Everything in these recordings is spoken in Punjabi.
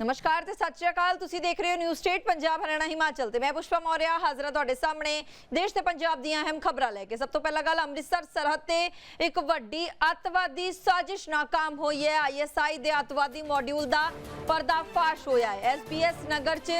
ਨਮਸਕਾਰ ਤੇ ਸਤਿ ਸ਼੍ਰੀ ਅਕਾਲ। ਤੁਸੀਂ ਦੇਖ ਰਹੇ ਹੋ ਨਿਊ ਸਟੇਟ ਪੰਜਾਬ, ਹਰਿਆਣਾ, ਹਿਮਾਚਲ ਤੇ ਮੈਂ ਪੁਸ਼ਪਾ ਮੌਰਿਆ, ਹਾਜ਼ਰ ਤੁਹਾਡੇ ਸਾਹਮਣੇ ਦੇਸ਼ ਤੇ ਪੰਜਾਬ ਦੀਆਂ ਅਹਿਮ ਖਬਰਾਂ ਲੈ ਕੇ। ਸਭ ਤੋਂ ਪਹਿਲਾਂ ਗੱਲ ਅੰਮ੍ਰਿਤਸਰ ਸਰਹੱਦ ਤੇ ਇੱਕ ਵੱਡੀ ਅੱਤਵਾਦੀ ਸਾਜ਼ਿਸ਼ ਨਾਕਾਮ ਹੋਈ ਹੈ। ਆਈਐਸਆਈ ਦੇ ਅੱਤਵਾਦੀ ਮੋਡਿਊਲ ਦਾ ਪਰਦਾਫਾਸ਼ ਹੋਇਆ ਹੈ। ਐਸਪੀਐਸ ਨਗਰ 'ਚ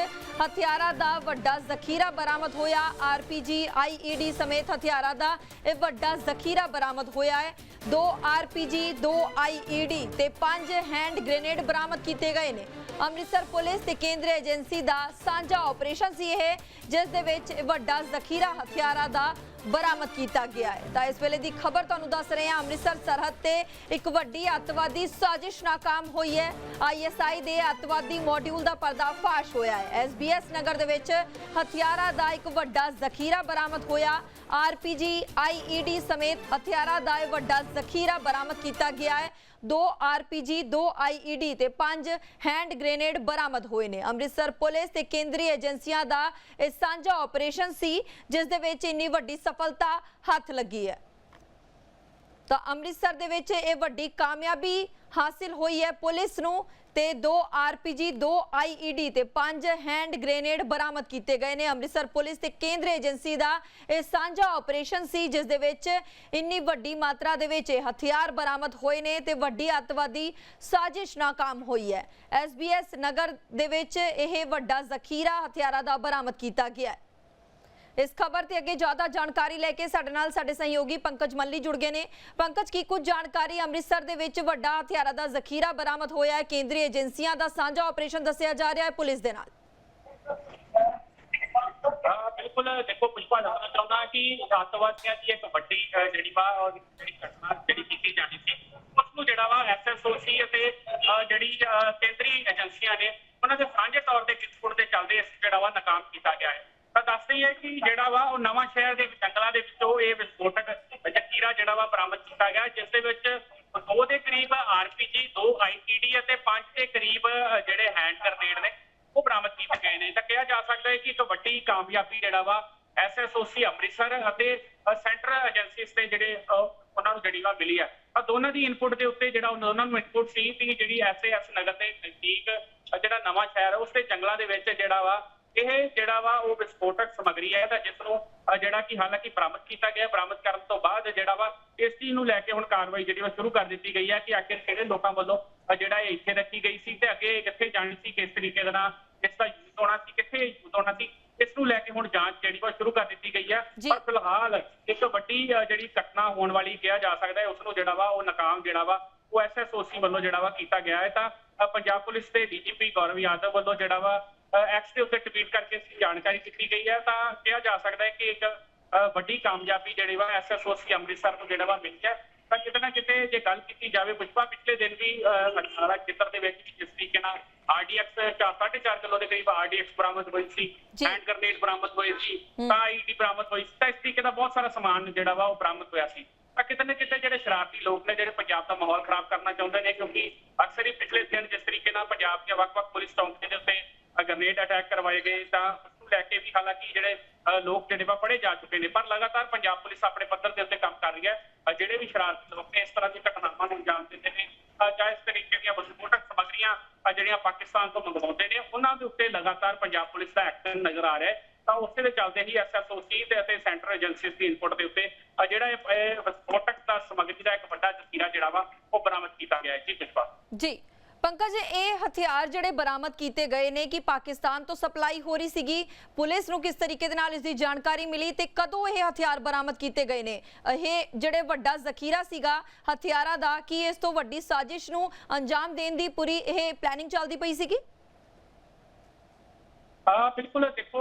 ਹਥਿਆਰਾਂ ਦਾ ਵੱਡਾ ਜ਼ਖੀਰਾ ਬਰਾਮਦ ਹੋਇਆ। ਆਰਪੀਜੀ ਆਈਈਡੀ ਸਮੇਤ ਹਥਿਆਰਾਂ ਦਾ ਇਹ ਵੱਡਾ ਜ਼ਖੀਰਾ ਬਰਾਮਦ ਹੋਇਆ ਹੈ। ਦੋ ਆਰਪੀਜੀ ਦੋ ਆਈਈਡੀ ਤੇ ਪੰਜ ਹੈਂਡ ਗ੍ਰੇਨੇਡ ਬਰਾਮਦ ਕੀਤੇ ਗਏ ਨੇ। ਅੰਮ੍ਰਿਤਸਰ ਪੁਲਿਸ ਤੇ ਕੇਂਦਰੀ ਏਜੰਸੀ ਦਾ ਸਾਂਝਾ ਆਪਰੇਸ਼ਨ ਸੀ ਇਹ, ਜਿਸ ਦੇ ਵਿੱਚ ਵੱਡਾ ਜ਼ਖੀਰਾ ਹਥਿਆਰਾਂ ਦਾ ਬਰਾਮਦ ਕੀਤਾ ਗਿਆ ਹੈ। ਤਾਂ ਇਸ ਵੇਲੇ ਦੀ ਖਬਰ ਤੁਹਾਨੂੰ ਦੱਸ ਰਹੇ ਹਾਂ, ਅੰਮ੍ਰਿਤਸਰ ਸਰਹੱਦ ਤੇ ਇੱਕ ਵੱਡੀ ਅੱਤਵਾਦੀ ਸਾਜ਼ਿਸ਼ ਨਾਕਾਮ ਹੋਈ ਹੈ। ਆਈਐਸਆਈ ਦੇ ਅੱਤਵਾਦੀ ਮੋਡਿਊਲ ਦਾ ਪਰਦਾਫਾਸ਼ ਹੋਇਆ ਹੈ। ਐਸਬੀਐਸ ਨਗਰ ਦੇ ਵਿੱਚ ਹਥਿਆਰਾਂ ਦਾ ਇੱਕ ਵੱਡਾ ਜ਼ਖੀਰਾ ਬਰਾਮਦ ਹੋਇਆ। ਆਰਪੀਜੀ ਆਈਈਡੀ ਸਮੇਤ ਹਥਿਆਰਾਂ ਦਾ ਇਹ ਵੱਡਾ ਜ਼ਖੀਰਾ ਬਰਾਮਦ ਕੀਤਾ ਗਿਆ ਹੈ। ਦੋ ਆਰਪੀਜੀ ਦੋ ਆਈਈਡੀ ਤੇ ਪੰਜ ਹੈਂਡ ਗ੍ਰੇਨੇਡ ਬਰਾਮਦ ਹੋਏ ਨੇ। ਅੰਮ੍ਰਿਤਸਰ ਪੁਲਿਸ ਤੇ ਕੇਂਦਰੀ ਏਜੰਸੀਆਂ ਦਾ ਇਹ ਸਾਂਝਾ ਆਪਰੇਸ਼ਨ ਸੀ, ਜਿਸ ਦੇ ਵਿੱਚ ਇੰਨੀ ਵੱਡੀ ਸਫਲਤਾ ਹੱਥ ਲੱਗੀ ਹੈ। ਤਾਂ ਅੰਮ੍ਰਿਤਸਰ ਦੇ ਵਿੱਚ ਇਹ ਵੱਡੀ ਕਾਮਯਾਬੀ ਹਾਸਿਲ ਹੋਈ ਹੈ ਪੁਲਿਸ ਨੂੰ ਤੇ ਦੋ ਆਰਪੀਜੀ ਦੋ ਆਈਈਡੀ ਤੇ ਪੰਜ ਹੈਂਡ ਗ੍ਰੇਨੇਡ ਬਰਾਮਦ ਕੀਤੇ ਗਏ ਨੇ। ਅੰਮ੍ਰਿਤਸਰ ਪੁਲਿਸ ਤੇ ਕੇਂਦਰੀ ਏਜੰਸੀ ਦਾ ਇਹ ਸਾਂਝਾ ਆਪਰੇਸ਼ਨ ਸੀ, ਜਿਸ ਦੇ ਵਿੱਚ ਇੰਨੀ ਵੱਡੀ ਮਾਤਰਾ ਦੇ ਵਿੱਚ ਇਹ ਹਥਿਆਰ ਬਰਾਮਦ ਹੋਏ ਨੇ ਤੇ ਵੱਡੀ ਅੱਤਵਾਦੀ ਸਾਜ਼ਿਸ਼ ਨਾਕਾਮ ਹੋਈ ਹੈ। ਐਸਬੀਐਸ ਨਗਰ ਦੇ ਵਿੱਚ ਇਹ ਵੱਡਾ ਜ਼ਖੀਰਾ ਹਥਿਆਰਾਂ ਦਾ ਬਰਾਮਦ ਕੀਤਾ ਗਿਆ ਹੈ। ਇਸ ਖਬਰ ਤੇ ਅੱਗੇ ਜ਼ਿਆਦਾ ਜਾਣਕਾਰੀ ਲੈ ਕੇ ਸਾਡੇ ਨਾਲ ਸਾਡੇ ਸਹਿਯੋਗੀ ਪੰਕਜ ਮੱਲੀ ਜੁੜ ਗਏ ਨੇ। ਪੰਕਜ ਕੀ ਕੁਝ ਜਾਣਕਾਰੀ ਅੰਮ੍ਰਿਤਸਰ ਦੇ ਵਿੱਚ ਵੱਡਾ ਹਥਿਆਰਾਂ ਦਾ ਜ਼ਖੀਰਾ ਬਰਾਮਦ ਹੋਇਆ ਹੈ? ਕੇਂਦਰੀ ਏਜੰਸੀਆਂ ਦਾ ਸਾਂਝਾ ਆਪਰੇਸ਼ਨ ਦੱਸਿਆ ਜਾ ਰਿਹਾ ਹੈ ਪੁਲਿਸ ਦੇ ਨਾਲ। ਹਾਂ ਬਿਲਕੁਲ। ਦੇਖੋ ਪੁਸ਼ਪਾ ਦੱਸਣਾ ਚਾਹੁੰਦਾ ਕਿ ਅੱਤਵਾਦੀਆਂ ਦੀ ਇੱਕ ਵੱਡੀ ਅਹ, ਜਿਹੜੀ ਵਾ ਉਹ ਜਿਹੜੀ ਘਟਨਾ ਜਿਹੜੀ ਕੀਤੀ ਜਾਣੀ ਸੀ ਉਸ ਨੂੰ ਜਿਹੜਾ ਵਾ ਐਸਐਸਓਸੀ ਅਤੇ ਅਹ, ਜਿਹੜੀ ਅਹ, ਕੇਂਦਰੀ ਏਜੰਸੀਆਂ ਨੇ ਉਹਨਾਂ ਦੇ ਸਾਂਝੇ ਤੌਰ ਤੇ ਕਿਸਪੁਰ ਦੇ ਚੱਲਦੇ ਇਸ ਜਿਹੜਾ ਵਾ ਨਾਕਾਮ ਕੀਤਾ ਗਿਆ ਹੈ। ਤਾਂ ਦੱਸਦੇ ਹੀ ਹੈ ਕਿ ਜਿਹੜਾ ਵਾ ਉਹ ਨਵਾਂ ਸ਼ਹਿਰ ਦੇ ਜੰਗਲਾਂ ਦੇ ਵਿੱਚੋਂ ਇਹ ਵਿਸਫੋਟਕ ਜਕੀਰਾ ਜਿਹੜਾ ਵਾ ਬਰਾਮਦ ਕੀਤਾ ਗਿਆ, ਜਿਸ ਦੇ ਵਿੱਚ ਦੋ ਦੇ ਕਰੀਬ ਆਰਪੀਜੀ ਦੋ ਆਈਟੀਡੀ ਅਤੇ ਪੰਜ ਦੇ ਕਰੀਬ ਜਿਹੜੇ ਹੈਂਡ ਗ੍ਰਨੇਡ ਨੇ, ਉਹ ਬਰਾਮਦ ਕੀਤੇ ਗਏ ਨੇ। ਤਾਂ ਕਿਹਾ ਜਾ ਸਕਦਾ ਹੈ ਕਿ ਇੱਕ ਵੱਡੀ ਕਾਮਯਾਬੀ ਜਿਹੜਾ ਵਾ ਐਸਐਸਓਸੀ ਅੰਮ੍ਰਿਤਸਰ ਅਤੇ ਸੈਂਟਰਲ ਏਜੰਸੀਜ਼ ਤੇ ਜਿਹੜੇ ਉਹਨਾਂ ਨੂੰ ਜਿਹੜੀ ਵਾ ਮਿਲੀ ਹੈ। ਆ ਦੋਨਾਂ ਦੀ ਇਨਪੁਟ ਦੇ ਉੱਤੇ ਜਿਹੜਾ ਉਹਨਾਂ ਨੂੰ ਇਨਪੁਟ ਸੀ ਕਿ ਜਿਹੜੀ ਐਸਏਐਸ ਨਗਰ ਦੇ ਨਜ਼ਦੀਕ ਜਿਹੜਾ ਨਵਾਂ ਸ਼ਹਿਰ ਹੈ, ਉਸ ਦੇ ਜੰਗਲਾਂ ਦੇ ਵਿੱਚ ਜਿਹੜਾ ਵਾ ਇਹ ਜਿਹੜਾ ਵਾ ਉਹ ਵਿਸਫੋਟਕ ਸਮੱਗਰੀ ਹੈ ਤਾਂ ਜਿਸ ਨੂੰ ਜਿਹੜਾ ਕਿ ਹਾਲਾਂਕਿ ਬਰਾਮਦ ਕੀਤਾ ਗਿਆ ਬਰਾਮਦ ਕਰਨ ਤੋਂ ਬਾਅਦ ਜਿਹੜਾ ਵਾ ਇਸ ਚੀਜ਼ ਨੂੰ ਲੈ ਕੇ ਹੁਣ ਕਾਰਵਾਈ ਜਿਹੜੀ ਵਾ ਸ਼ੁਰੂ ਕਰ ਦਿੱਤੀ ਗਈ ਹੈ ਕਿ ਆਖਿਰ ਕਿਹੜੇ ਲੋਕਾਂ ਵੱਲੋਂ ਜਿਹੜਾ ਇਹ ਇੱਥੇ ਰੱਖੀ ਗਈ ਸੀ ਤੇ ਅੱਗੇ ਕਿੱਥੇ ਜਾਣੀ ਸੀ ਕਿਸ ਤਰੀਕੇ ਦੇ ਨਾਲ ਇਸ ਦਾ ਯੂਜ਼ ਹੋਣਾ ਸੀ ਕਿੱਥੇ ਯੂਜ਼ ਹੋਣਾ ਸੀ ਇਸ ਨੂੰ ਲੈ ਕੇ ਹੁਣ ਜਾਂਚ ਜਿਹੜੀ ਵਾ ਸ਼ੁਰੂ ਕਰ ਦਿੱਤੀ ਗਈ ਹੈ। ਪਰ ਫਿਲਹਾਲ ਇੱਕ ਵੱਡੀ ਜਿਹੜੀ ਘਟਨਾ ਹੋਣ ਵਾਲੀ ਕਿਹਾ ਜਾ ਸਕਦਾ ਹੈ ਉਸ ਨੂੰ ਜਿਹੜਾ ਵਾ ਉਹ ਨਾਕਾਮ ਜਿਹੜਾ ਵਾ ਉਹ ਐਸਐਸਓਸੀ ਵੱਲੋਂ ਜਿਹੜਾ ਵਾ ਕੀਤਾ ਗਿਆ ਹੈ ਤਾਂ ਪੰਜਾਬ ਪੁਲਿਸ ਦੇ ਡੀਜੀਪੀ ਗੌਰਵ ਯਾਦਵ ਵੱਲੋਂ ਜਿਹੜਾ ਵਾ ਐਕਸ ਦੇ ਉੱਤੇ ਟਵੀਟ ਕਰਕੇ ਇਸ ਦੀ ਜਾਣਕਾਰੀ ਦਿੱਤੀ ਗਈ ਹੈ ਤਾਂ ਕਿਹਾ ਜਾ ਸਕਦਾ ਹੈ ਕਿ ਇੱਕ ਵੱਡੀ ਕਾਮਯਾਬੀ ਜਿਹੜੀ ਵਾ ਐਸਐਸਓਸੀ ਅੰਮ੍ਰਿਤਸਰ ਨੂੰ ਜਿਹੜਾ ਵਾ ਮਿਲੀ ਹੈ ਤਾਂ ਕਿਤੇ ਨਾ ਕਿਤੇ ਜੇ ਗੱਲ ਕੀਤੀ ਜਾਵੇ ਪੁਸ਼ਪਾ ਪਿਛਲੇ ਦਿਨ ਵੀ ਅਖਾੜਾ ਖੇਤਰ ਦੇ ਵਿੱਚ ਜਿਸ ਤਰੀਕੇ ਨਾਲ ਆਰਡੀਐਕਸ 4.5 ਕਿਲੋ ਦੇ ਕਰੀਬ ਆਰਡੀਐਕਸ ਬਰਾਮਦ ਹੋਈ ਸੀ। ਹੈਂਡ ਗ੍ਰਨੇਡ ਬਰਾਮਦ ਹੋਏ ਸੀ। ਤਾਂ ਆਈਡੀ ਬਰਾਮਦ ਹੋਈ ਸੀ ਤਾਂ ਇਸ ਤਰੀਕੇ ਦਾ ਬਹੁਤ ਸਾਰਾ ਸਮਾਨ ਜਿਹੜਾ ਵਾ ਉਹ ਬਰਾਮਦ ਹੋਇਆ ਸੀ ਤਾਂ ਕਿਤੇ ਨਾ ਕਿਤੇ ਜਿਹੜੇ ਸ਼ਰਾਰਤੀ ਲੋਕ ਨੇ ਜਿਹੜੇ ਪੰਜਾਬ ਦਾ ਮਾਹੌਲ ਖਰਾਬ ਕਰਨਾ ਚਾਹੁੰਦੇ ਨੇ ਕਿਉਂਕਿ ਅਕਸਰ ਹੀ ਪਿਛਲੇ ਦਿਨ ਜਿਸ ਤਰੀਕੇ ਨਾਲ ਪੰਜਾਬ ਦੀਆਂ ਵੱਖ-ਵੱਖ ਪੁਲਿਸ ਚੌਂਕੀਆਂ ਦੇ ਉੱਤੇ ਗ੍ਰਨੇਡ ਅਟੈਕ ਕਰਵਾਏ ਗਏ ਤਾਂ ਉਸ ਨੂੰ ਲੈ ਕੇ ਵੀ ਹਾਲਾਂਕਿ ਜਿਹੜੇ ਲੋਕ ਜਿਹੜੇ ਵਾ ਫੜੇ ਜਾ ਚੁੱਕੇ ਨੇ, ਪਰ ਲਗਾਤਾਰ ਪੰਜਾਬ ਪੁਲਿਸ ਆਪਣੇ ਪੱਧਰ ਦੇ ਉੱਤੇ ਕੰਮ ਕਰ ਰਹੀ ਹੈ। ਜਿਹੜੇ ਵੀ ਸ਼ਰਾਰਤੀ ਲੋਕ ਨੇ, ਇਸ ਤਰ੍ਹਾਂ ਦੀ ਘਟਨਾਵਾਂ ਨੂੰ ਅੰਜਾਮ ਦਿੰਦੇ ਨੇ। ਜਾਂ ਇਸ ਤਰੀਕੇ ਦੀਆਂ ਵਿਸਫੋਟਕ ਸਮੱਗਰੀਆਂ ਜਿਹੜੀਆਂ ਪਾਕਿਸਤਾਨ ਤੋਂ ਮੰਗਵਾਉਂਦੇ ਨੇ, ਉਹਨਾਂ ਦੇ ਉੱਤੇ ਲਗਾਤਾਰ ਪੰਜਾਬ ਪੁਲਿਸ ਦਾ ਐਕਸ਼ਨ ਨਜ਼ਰ ਆ ਰਿਹਾ ਹੈ। ਤਾਂ ਉਸੇ ਦੇ ਚੱਲਦੇ ਹੀ ਐਸਐਸਓਸੀ ਤੇ ਅਤੇ ਸੈਂਟਰ ਏਜੰਸੀਜ਼ ਦੀ ਇਨਪੁਟ ਦੇ ਉੱਤੇ ਜਿਹੜਾ ਇਹ ਵਿਸਫੋਟਕ ਦਾ ਸਮੱਗਰੀ ਦਾ ਇੱਕ ਵੱਡਾ ਜ਼ਖੀਰਾ ਜਿਹੜਾ ਵਾ, ਉਹ ਬਰਾਮਦ ਕੀਤਾ ਗਿਆ ਹੈ। ਜੀ ਵਿਸ਼ਵਾਸ ਜੀ ਪੰਕਜ, ਇਹ ਹਥਿਆਰ ਜਿਹੜੇ ਬਰਾਮਦ ਕੀਤੇ ਗਏ ਨੇ ਕਿ ਪਾਕਿਸਤਾਨ ਤੋਂ ਸਪਲਾਈ ਹੋ ਰਹੀ ਸੀਗੀ। ਪੁਲਿਸ ਨੂੰ ਕਿਸ ਤਰੀਕੇ ਦੇ ਨਾਲ ਇਸ ਦੀ ਜਾਣਕਾਰੀ ਮਿਲੀ ਤੇ ਕਦੋਂ ਇਹ ਹਥਿਆਰ ਬਰਾਮਦ ਕੀਤੇ ਗਏ ਨੇ? ਇਹ ਜਿਹੜੇ ਵੱਡਾ ਜ਼ਖੀਰਾ ਸੀਗਾ, ਹਥਿਆਰਾਂ ਦਾ, ਕੀ ਇਸ ਤੋਂ ਵੱਡੀ ਸਾਜ਼ਿਸ਼ ਨੂੰ ਅੰਜਾਮ ਦੇਣ ਦੀ ਪੂਰੀ ਇਹ ਪਲੈਨਿੰਗ ਚੱਲਦੀ ਪਈ ਸੀਗੀ? ਹਾਂ ਬਿਲਕੁਲ ਦੇਖੋ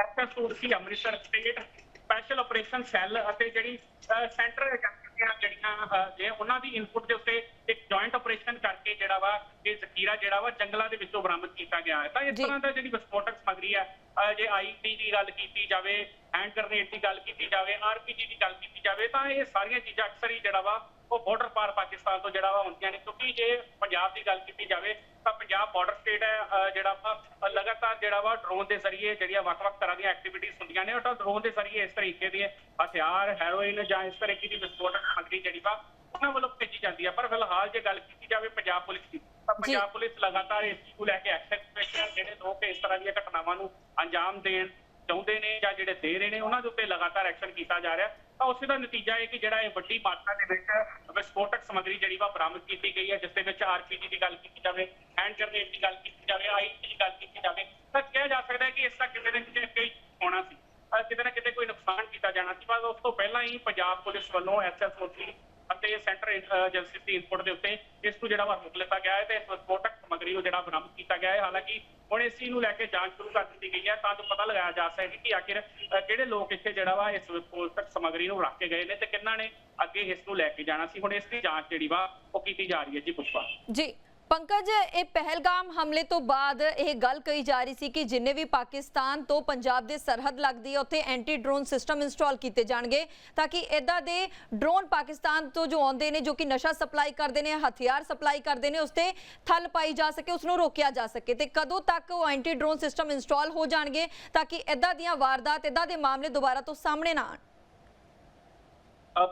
SSOC Amritsar state special operation cell ਅਤੇ ਜਿਹੜੀ ਸੈਂਟਰ ਏਜੰਸੀਆਂ ਜਿਹੜੀਆਂ ਜੇ ਉਹਨਾਂ ਦੀ ਇਨਪੁਟ ਦੇ ਉੱਤੇ ਇੱਕ ਜੁਆਇੰਟ ਆਪਰੇਸ਼ਨ ਕਰਕੇ ਜਿਹੜਾ ਵਾ ਇਹ ਜ਼ਖੀਰਾ ਜਿਹੜਾ ਵਾ ਜੰਗਲਾਂ ਦੇ ਵਿੱਚੋਂ ਬਰਾਮਦ ਕੀਤਾ ਗਿਆ ਹੈ ਤਾਂ ਇਸ। ਤਰ੍ਹਾਂ ਦਾ ਜਿਹੜੀ ਵਿਸਫੋਟਕ ਸਮੱਗਰੀ ਹੈ ਜੇ ਆਈਟੀ ਦੀ ਗੱਲ ਕੀਤੀ ਜਾਵੇ ਹੈਂਡ ਗ੍ਰਨੇਡ ਦੀ ਗੱਲ ਕੀਤੀ ਜਾਵੇ ਆਰਪੀਜੀ ਦੀ ਗੱਲ ਕੀਤੀ ਜਾਵੇ ਤਾਂ ਇਹ ਸਾਰੀਆਂ ਚੀਜ਼ਾਂ ਅਕਸਰ ਹੀ ਜਿਹੜਾ ਵਾ ਉਹ ਬਾਰਡਰ ਪਾਰ ਪਾਕਿਸਤਾਨ ਤੋਂ ਜਿਹੜਾ ਵਾ ਹੁੰਦੀਆਂ ਨੇ ਕਿਉਂਕਿ ਜੇ ਪੰਜਾਬ ਦੀ ਗੱਲ ਕੀਤੀ ਜਾਵੇ ਤਾਂ ਪੰਜਾਬ ਬਾਰਡਰ ਸਟੇਟ ਹੈ ਜਿਹੜਾ ਵਾ ਲਗਾਤਾਰ ਜਿਹੜਾ ਵਾ ਡਰੋਨ ਦੇ ਜ਼ਰੀਏ ਜਿਹੜੀਆਂ ਵੱਖ-ਵੱਖ ਤਰ੍ਹਾਂ ਦੀਆਂ ਐਕਟੀਵਿਟੀਜ਼ ਹੁੰਦੀਆਂ ਨੇ ਉਹ ਤਾਂ ਡਰੋਨ ਦੇ ਜ਼ਰੀਏ ਇਸ ਤਰੀਕੇ ਦੇ ਹਥਿਆਰ ਹੈਰੋਇਨ ਜਾਂ ਇਸ ਤਰੀਕੇ ਦੀ ਵਿਸਫੋਟਕ ਸਮੱਗਰੀ ਜਿਹੜੀ ਵਾ ਉਹਨਾਂ ਵੱਲੋਂ ਭੇਜੀ ਜਾਂਦੀ ਹੈ ਪਰ ਫਿਲਹਾਲ ਜੇ ਗੱਲ ਕੀਤੀ ਜਾਵੇ ਪੰਜਾਬ ਪੁਲਿਸ ਦੀ ਤਾਂ ਪੰਜਾਬ ਪੁਲਿਸ ਲਗਾਤਾਰ ਇਸ ਨੂੰ ਲੈ ਕੇ ਐਕਸ਼ਨ ਹੈ। ਜਿਹੜੇ ਲੋਕ ਇਸ ਤਰ੍ਹਾਂ ਦੀਆਂ ਘਟਨਾਵਾਂ ਨੂੰ ਅੰਜਾਮ ਦੇਣ ਚਾਹੁੰਦੇ ਨੇ ਜਾਂ ਜਿਹੜੇ ਦੇ ਰਹੇ ਨੇ ਉਹਨਾਂ ਦੇ ਉੱਤੇ ਲਗਾਤਾਰ ਐਕਸ਼ਨ ਕੀਤਾ ਜਾ ਰਿਹਾ ਤਾਂ ਉਸੇ ਦਾ ਨਤੀਜਾ ਹੈ ਕਿ ਜਿਹੜਾ ਇਹ ਵੱਡੀ ਮਾਤਰਾ ਦੇ ਵਿੱਚ ਵਿਸਫੋਟਕ ਸਮੱਗਰੀ ਜਿਹੜੀ ਵਾ ਬਰਾਮਦ ਕੀਤੀ ਗਈ ਹੈ ਜਿਸ ਦੇ ਵਿੱਚ ਆਰਪੀਜੀ ਦੀ ਗੱਲ ਕੀਤੀ ਜਾਵੇ ਹੈਂਡ ਗ੍ਰੇਨੇਡ ਦੀ ਗੱਲ ਕੀਤੀ ਜਾਵੇ ਆਈਟੀ ਦੀ ਗੱਲ ਕੀਤੀ ਜਾਵੇ ਤਾਂ ਕਿਹਾ ਜਾ ਸਕਦਾ ਹੈ ਕਿ ਇਸ ਦਾ ਕਿਤੇ ਨਾ ਕਿਤੇ ਕਈ ਹੋਣਾ ਸੀ ਕਿਤੇ ਨਾ ਕਿਤੇ ਕੋਈ ਨੁਕਸਾਨ ਕੀਤਾ ਜਾਣਾ ਸੀ ਪਰ ਉਸ ਤੋਂ ਪਹਿਲਾਂ ਹੀ ਪੰਜਾਬ ਪੁਲਿਸ ਵੱਲੋਂ ਐਸਐਸਓਸੀ ਅਤੇ ਸੈਂਟਰ ਏਜੰਸੀ ਦੀ ਇਨਪੁਟ ਦੇ ਉੱਤੇ ਇਸ ਨੂੰ ਜਿਹੜਾ ਵਾ ਰੋਕ ਲਿੱਤਾ ਗਿਆ ਹੈ ਤੇ ਇਸ ਵਿਸਫੋਟਕ ਸਮੱਗਰੀ ਨੂੰ ਜਿਹੜਾ ਬਰਾਮਦ ਕੀਤਾ ਗਿਆ ਹੈ। ਹਾਲਾਂਕਿ ਹੁਣ ਇਸ ਚੀਜ਼ ਨੂੰ ਲੈ ਕੇ ਜਾਂਚ ਸ਼ੁਰੂ ਕਰ ਦਿੱਤੀ ਗਈ ਹੈ ਤਾਂ ਜੋ ਪਤਾ ਲਗਾਇਆ ਜਾ ਸਕੇ ਕਿ ਆਖਿਰ ਕਿਹੜੇ ਲੋਕ ਇੱਥੇ ਜਿਹੜਾ ਵਾ ਇਸ ਵਿਸਫੋਟਕ ਸਮੱਗਰੀ ਨੂੰ ਰੱਖ ਕੇ ਗਏ ਨੇ ਤੇ ਕਿੰਨਾਂ ਨੇ ਅੱਗੇ ਇਸ ਨੂੰ ਲੈ ਕੇ ਜਾਣਾ ਸੀ। ਹੁਣ ਇਸ ਦੀ ਜਾਂਚ ਜਿਹੜੀ ਵਾ ਉਹ ਕੀਤੀ ਜਾ ਰਹੀ ਹੈ ਜੀ ਪੁਸ਼ਪਾ ਜੀ ਪੰਕਜ, ਇਹ ਪਹਿਲਗਾਮ ਹਮਲੇ ਤੋਂ ਬਾਅਦ ਇਹ ਗੱਲ ਕਹੀ ਜਾ ਰਹੀ ਸੀ ਕਿ ਜਿੰਨੇ ਵੀ ਪਾਕਿਸਤਾਨ ਤੋਂ ਪੰਜਾਬ ਦੇ ਸਰਹੱਦ ਲੱਗਦੀ ਹੈ, ਉੱਥੇ ਐਂਟੀ ਡਰੋਨ ਸਿਸਟਮ ਇੰਸਟਾਲ ਕੀਤੇ ਜਾਣਗੇ ਤਾਂ ਕਿ ਇਦਾਂ ਦੇ ਡਰੋਨ ਪਾਕਿਸਤਾਨ ਤੋਂ ਜੋ ਆਉਂਦੇ ਨੇ, ਜੋ ਕਿ ਨਸ਼ਾ ਸਪਲਾਈ ਕਰਦੇ ਨੇ, ਹਥਿਆਰ ਸਪਲਾਈ ਕਰਦੇ ਨੇ ਉਸ ਤੇ ਥਲ ਪਾਈ ਜਾ ਸਕੇ ਉਸ ਨੂੰ ਰੋਕਿਆ ਜਾ ਸਕੇ ਤੇ ਕਦੋਂ ਤੱਕ ਉਹ ਐਂਟੀ ਡਰੋਨ ਸਿਸਟਮ ਇੰਸਟਾਲ ਹੋ ਜਾਣਗੇ ਤਾਂ ਕਿ ਇਦਾਂ ਦੀਆਂ ਵਾਰਦਾਤ ਇਦਾਂ ਦੇ ਮਾਮਲੇ ਦੁਬਾਰਾ ਤੋਂ ਸਾਹਮਣੇ ਨਾ ਆਉਣ।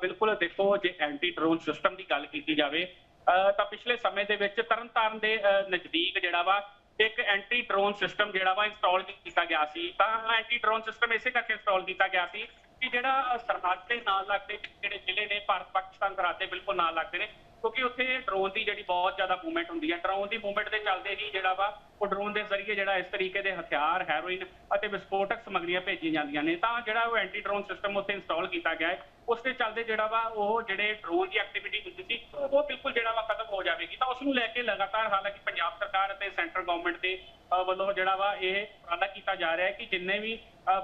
ਬਿਲਕੁਲ ਦੇਖੋ, ਜੇ ਐਂਟੀ ਡਰੋਨ ਸਿਸਟਮ ਦੀ ਗੱਲ ਕੀਤੀ ਜਾਵੇ ਤਾਂ ਪਿਛਲੇ ਸਮੇਂ ਦੇ ਵਿੱਚ ਤਰਨਤਾਰਨ ਦੇ ਅ, ਨਜ਼ਦੀਕ ਜਿਹੜਾ ਵਾ ਇੱਕ ਐਂਟੀ ਡਰੋਨ ਸਿਸਟਮ ਜਿਹੜਾ ਵਾ ਇੰਸਟਾਲ ਕੀਤਾ ਗਿਆ ਸੀ। ਤਾਂ ਐਂਟੀ ਡਰੋਨ ਸਿਸਟਮ ਇਸੇ ਕਰਕੇ ਇੰਸਟਾਲ ਕੀਤਾ ਗਿਆ ਸੀ ਕਿ ਜਿਹੜਾ ਸਰਹੱਦ ਦੇ ਨਾਲ ਲੱਗਦੇ ਜਿਹੜੇ ਜ਼ਿਲ੍ਹੇ ਨੇ ਭਾਰਤ ਪਾਕਿਸਤਾਨ ਸਰਹੱਦ ਦੇ ਬਿਲਕੁਲ ਨਾਲ ਲੱਗਦੇ ਨੇ ਕਿਉਂਕਿ ਉੱਥੇ ਡਰੋਨ ਦੀ ਜਿਹੜੀ ਬਹੁਤ ਜ਼ਿਆਦਾ ਮੂਵਮੈਂਟ ਹੁੰਦੀ ਹੈ। ਡਰੋਨ ਦੀ ਮੂਵਮੈਂਟ ਦੇ ਚੱਲਦੇ ਹੀ ਜਿਹੜਾ ਵਾ ਉਹ ਡਰੋਨ ਦੇ ਜ਼ਰੀਏ ਜਿਹੜਾ ਇਸ ਤਰੀਕੇ ਦੇ ਹਥਿਆਰ ਹੈਰੋਇਨ ਅਤੇ ਵਿਸਫੋਟਕ ਸਮੱਗਰੀਆਂ ਭੇਜੀਆਂ ਜਾਂਦੀਆਂ ਨੇ ਤਾਂ ਜਿਹੜਾ ਉਹ ਐਂਟੀ ਡਰੋਨ ਸਿਸਟਮ ਉੱਥੇ ਇੰਸਟਾਲ ਕੀਤਾ ਗਿਆ ਹੈ ਉਸ ਦੇ ਚੱਲਦੇ ਜਿਹੜਾ ਵਾ ਉਹ ਜਿਹੜੇ ਡਰੋਨ ਦੀ ਐਕਟੀਵਿਟੀ ਹੁੰਦੀ ਸੀ ਉਹ ਬਿਲਕੁਲ ਜਿਹੜਾ ਵਾ ਖਤਮ ਹੋ ਜਾਵੇਗੀ ਤਾਂ ਉਸ ਨੂੰ ਲੈ ਕੇ ਲਗਾਤਾਰ ਹਾਲਾਂਕਿ ਪੰਜਾਬ ਸਰਕਾਰ ਅਤੇ ਸੈਂਟਰ ਗਵਰਨਮੈਂਟ ਦੇ ਵੱਲੋਂ ਜਿਹੜਾ ਵਾ ਇਹ ਉਪਰਾਲਾ ਕੀਤਾ ਜਾ ਰਿਹਾ ਹੈ ਕਿ ਜਿੰਨੇ ਵੀ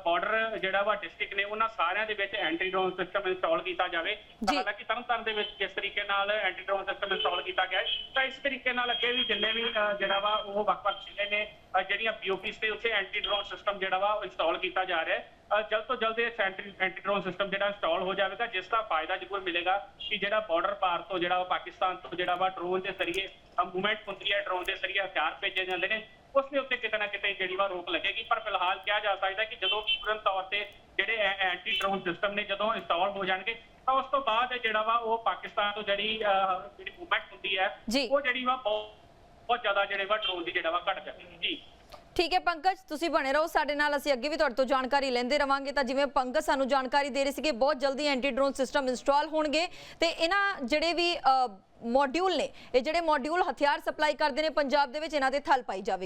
ਬਾਰਡਰ ਜਿਹੜਾ ਵਾ ਡਿਸਟ੍ਰਿਕਟ ਨੇ ਉਹਨਾਂ ਸਾਰਿਆਂ ਦੇ ਵਿੱਚ ਐਂਟੀ ਡਰੋਨ ਸਿਸਟਮ ਇੰਸਟਾਲ ਕੀਤਾ ਜਾਵੇ। ਹਾਲਾਂਕਿ ਤਰਨਤਾਰਨ ਦੇ ਵਿੱਚ ਜਿਸ ਤਰੀਕੇ ਨਾਲ ਐਂਟੀ ਡਰੋਨ ਸਿਸਟਮ ਇੰਸਟਾਲ ਕੀਤਾ ਗਿਆ ਹੈ ਤਾਂ ਇਸ ਤਰੀਕੇ ਨਾਲ ਅੱਗੇ ਵੀ ਜਿੰਨੇ ਵੀ ਜਿਹੜਾ ਵਾ ਉਹ ਵੱਖ-ਵੱਖ ਜ਼ਿਲ੍ਹੇ ਨੇ ਜਿਹੜੀਆਂ ਬੀਓਪੀਸ ਤੇ ਉੱਥੇ ਐਂਟੀ ਡਰੋਨ ਸਿਸਟਮ ਜਿਹੜਾ ਵਾ ਇੰਸਟਾਲ ਕੀਤਾ ਜਾ ਰਿਹਾ ਹੈ। ਜਲਦ ਤੋਂ ਜਲਦ ਇਹ ਐਂਟੀ ਐਂਟੀ ਡਰੋਨ ਸਿਸਟਮ ਜਿਹੜਾ ਇੰਸਟਾਲ ਹੋ ਜਾਵੇਗਾ ਜਿਸ ਦਾ ਫਾਇਦਾ ਜ਼ਰੂਰ ਮਿਲੇਗਾ ਕਿ ਜਿਹੜਾ ਬਾਰਡਰ ਪਾਰ ਤੋਂ ਜਿਹੜਾ ਪਾਕਿਸਤਾਨ ਤੋਂ ਜਿਹੜਾ ਵਾ ਡਰੋਨ ਦੇ ਜ਼ਰੀਏ ਮੂਵਮੈਂਟ ਹੁੰਦੀ ਹੈ ਡਰੋਨ ਦੇ ਜ਼ਰੀਏ ਹਥਿਆਰ ਭੇਜੇ ਜਾਂਦੇ ਨੇ। ਉਸ ਦੇ ਉੱਤੇ ਕਿਤੇ ਨਾ ਕਿਤੇ ਜਿਹੜੀ ਵਾ ਰੋਕ ਲੱਗੇਗੀ। ਪਰ ਫਿਲਹਾਲ ਕਿਹਾ ਜਾ ਸਕਦਾ ਕਿ ਜਦੋਂ ਪੂਰਨ ਤੌਰ ਤੇ ਜਿਹੜੇ ਐਂਟੀ ਡਰੋਨ ਸਿਸਟਮ ਨੇ ਜਦੋਂ ਇੰਸਟਾਲ ਹੋ ਜਾਣਗੇ ਤਾਂ ਉਸ ਤੋਂ ਬਾਅਦ ਜਿਹੜਾ ਵਾ ਉਹ ਪਾਕਿਸਤਾਨ ਤੋਂ ਜਿਹੜੀ ਜਿਹੜੀ ਮੂਵਮੈਂਟ ਹੁੰਦੀ ਹੈ। ਉਹ ਜਿਹੜੀ ਵਾ ਬਹੁਤ ਬਹੁਤ ਜ਼ਿਆਦਾ ਜਿਹੜੇ ਵਾ ਡਰੋਨ ਦੀ ਜਿਹੜਾ ਵਾ ਘਟ ਜਾਵੇਗੀ ਜੀ। ਠੀਕ ਹੈ ਪੰਕਜ, ਤੁਸੀਂ ਬਣੇ ਰਹੋ, ਸਾਡੇ ਨਾਲ ਅਸੀਂ ਅੱਗੇ ਵੀ ਤੁਹਾਡੇ ਤੋਂ ਜਾਣਕਾਰੀ ਲੈਂਦੇ ਰਵਾਂਗੇ। ਤਾਂ ਜਿਵੇਂ ਪੰਕਜ ਸਾਨੂੰ ਜਾਣਕਾਰੀ ਦੇ ਰਹੇ ਸੀਗੇ, ਬਹੁਤ ਜਲਦੀ ਐਂਟੀ ਡਰੋਨ ਸਿਸਟਮ ਇੰਸਟਾਲ ਹੋਣਗੇ। ਤੇ ਇਹਨਾਂ ਜਿਹੜੇ ਵੀ ਮੋਡਿਊਲ ਨੇ, ਇਹ ਜਿਹੜੇ ਮੋਡਿਊਲ ਹਥਿਆਰ ਸਪਲਾਈ ਕਰਦੇ ਨੇ, ਪੰਜਾਬ ਦੇ ਵਿੱਚ ਇਹਨਾਂ ਤੇ ਥਲ ਪਾਈ ਜਾਵੇਗੀ।